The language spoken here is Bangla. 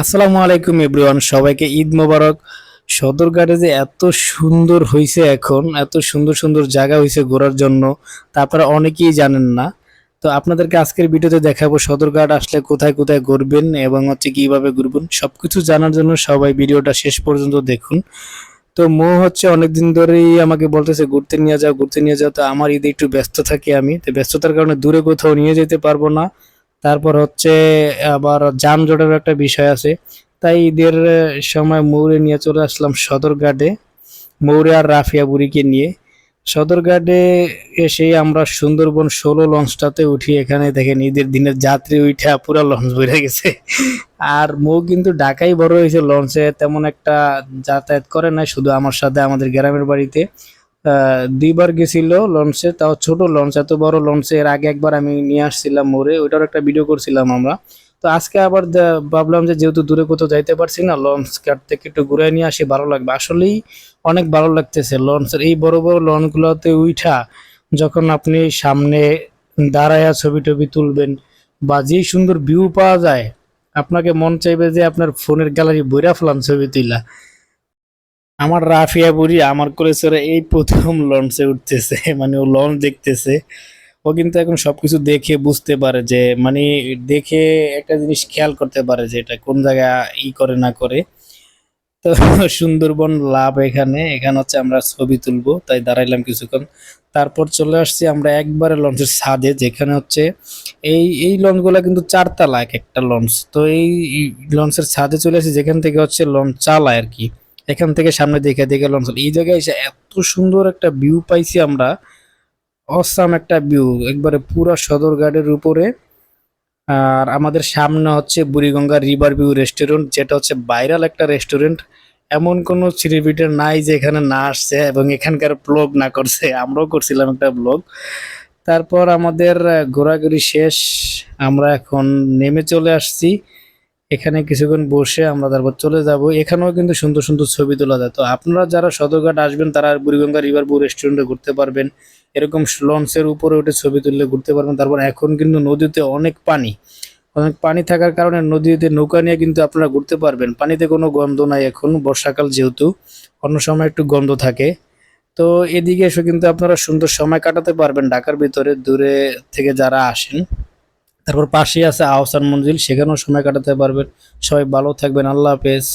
আসসালামু আলাইকুম এভরিওয়ান, সবাইকে ঈদ মোবারক। সদরঘাটে যে এত সুন্দর হয়েছে এখন, এত সুন্দর সুন্দর জায়গা হয়েছে ঘোরার জন্য, তা আপনারা অনেকেই জানেন না। তো আপনাদেরকে আজকের ভিডিওতে দেখাবো সদরঘাট আসলে কোথায় কোথায় ঘুরবেন এবং হচ্ছে কীভাবে ঘুরবেন। সবকিছু জানার জন্য সবাই ভিডিওটা শেষ পর্যন্ত দেখুন। তো মো হচ্ছে অনেকদিন ধরেই আমাকে বলতেছে, ঘুরতে নিয়ে যাও, ঘুরতে নিয়ে যাও। তো আমার ঈদে একটু ব্যস্ত থাকি আমি। তো ব্যস্ততার কারণে দূরে কোথাও নিয়ে যেতে পারব না। তারপর হচ্ছে আবার যানজটের একটা বিষয় আছে। তাই ঈদের সময় মৌরে নিয়ে চলে আসলাম সদরঘাটে, মৌরে আর রাফিয়া বুড়িকে নিয়ে। সদরঘাটে এসে আমরা সুন্দরবন ষোলো লঞ্চটাতে উঠি। এখানে দেখেন ঈদের দিনের যাত্রী উঠা পুরো লঞ্চ বেড়ে গেছে। আর মৌ কিন্তু ঢাকাই বড় হয়েছে লঞ্চে, তেমন একটা যাতায়াত করে না শুধু আমার সাথে আমাদের গ্রামের বাড়িতে। দুইবার গেছিল লঞ্চে, তাও ছোট লঞ্চ, এত বড় লঞ্চে। এর আগে একবার আমি নিয়ে আসছিলাম মোড়ে ওইটার একটা ভিডিও করছিলাম আমরা। তো আজকে আবার ভাবলাম যে যেহেতু দূরে কোথাও যাইতে পারছি না, লঞ্চ ঘাট থেকে একটু ঘুরে নিয়ে আসি, ভালো লাগবে। আসলেই অনেক ভালো লাগতেছে লঞ্চের। এই বড় বড় লঞ্চগুলোতে উঠা যখন আপনি সামনে দাঁড়ায়া ছবি টবি তুলবেন বা যেই সুন্দর ভিউ পাওয়া যায়, আপনাকে মন চাইবে যে আপনার ফোনের গ্যালারি বইরা ফেলাম ছবি তুলা আমার রাফিয়া বুড়ি আমার চড়ে এই প্রথম লঞ্চে উঠতেছে মানে ও লঞ্চ দেখতেছে। ও কিন্তু এখন সবকিছু দেখে বুঝতে পারে যে মানে দেখে একটা জিনিস খেয়াল করতে পারে যে এটা কোন জায়গায় ই করে না করে। তো সুন্দরবন লাভ এখানে এখানে হচ্ছে আমরা ছবি তুলবো, তাই দাঁড়াইলাম কিছুক্ষণ। তারপর চলে আসছি আমরা একবারে লঞ্চের ছাদে, যেখানে হচ্ছে এই এই লঞ্চগুলো কিন্তু চারতলা এক একটা লঞ্চ। তো এই লঞ্চের ছাদে চলে আসি, যেখান থেকে হচ্ছে লঞ্চ চালায় আর কি। এখান থেকে সামনে দেখে দেখে লঞ্চ এই জায়গায় এসে এত সুন্দর একটা ভিউ পাইছি আমরা। অসাম একটা ভিউ একবারে পুরো সদরঘাটের উপরে। আর আমাদের সামনে হচ্ছে বুড়িগঙ্গা রিভার ভিউ রেস্টুরেন্ট যেটা হচ্ছে ভাইরাল একটা রেস্টুরেন্ট এমন কোনো সেলিব্রিটি নাই যে এখানে না আসছে এবং এখানকার ব্লগ না করছে। আমরাও করছিলাম একটা ব্লগ তারপর আমাদের ঘোরাঘুরি শেষ। আমরা এখন নেমে চলে আসছি। এখানে কিছুক্ষণ বসে আমরা তারপর চলে যাব। এখানেও কিন্তু সুন্দর সুন্দর ছবি তোলা যায়। তো আপনারা যারা সদরঘাট আসবেন, তারা বুড়িগঙ্গা রিভার ভিউ রেস্টুরেন্টে ঘুরতে পারবেন। এরকম লঞ্চের উপরে উঠে ছবি তুললে ঘুরতে পারবেন। তারপর এখন কিন্তু নদীতে অনেক পানি। অনেক পানি থাকার কারণে নদীতে নৌকা নিয়ে কিন্তু আপনারা ঘুরতে পারবেন। পানিতে কোনো গন্ধ নাই এখন, বর্ষাকাল যেহেতু। অন্য সময় একটু গন্ধ থাকে। তো এদিকে এসে কিন্তু আপনারা সুন্দর সময় কাটাতে পারবেন। ঢাকার ভিতরে দূরে থেকে যারা আসেন। তারপর পাশেই আছে আহসান মঞ্জিল সেখানেও সময় কাটাতে পারবেন। সবাই ভালো থাকবেন আল্লাহ হাফেজ।